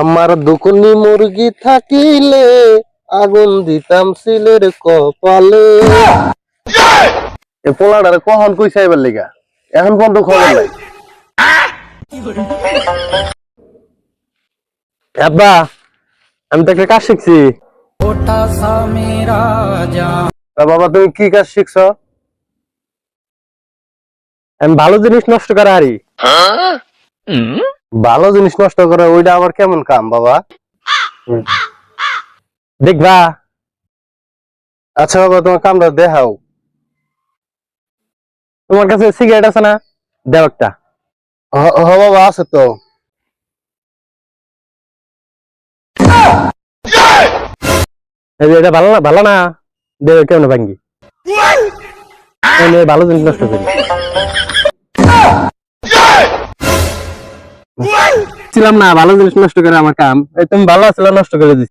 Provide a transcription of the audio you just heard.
আমার দুকুনি মুরগি থাকিলে আগুন দিতাম সিলের কপালে। এ পোলাডারে কখন কই সাইবার লিগা? এখন বন্ধ খবর নাই। আব্বা আমি তো একটা কাজ শিখছি। তা বাবা তুমি কি কাজ শিখছো? আমি ভালো জিনিস নষ্ট করা হারি। হ্যাঁ? ভালো জিনিস নষ্ট করা ওইটা আবার কেমন কাম বাবা? দেখবা আচ্ছা বাবা তোমার কামটা দেখাও। তোমার কাছে সিগারেট আছে না? দেও একটা। হ বাবা আছে তো। এটা ভালো না ভালো না? দেও কেমন ভাঙ্গি? ভালো জিনিস নষ্ট করি। ছিলাম না ভালো জিনিস নষ্ট করে আমার কাম তুমি ভালো আসলে নষ্ট করে দিচ্ছি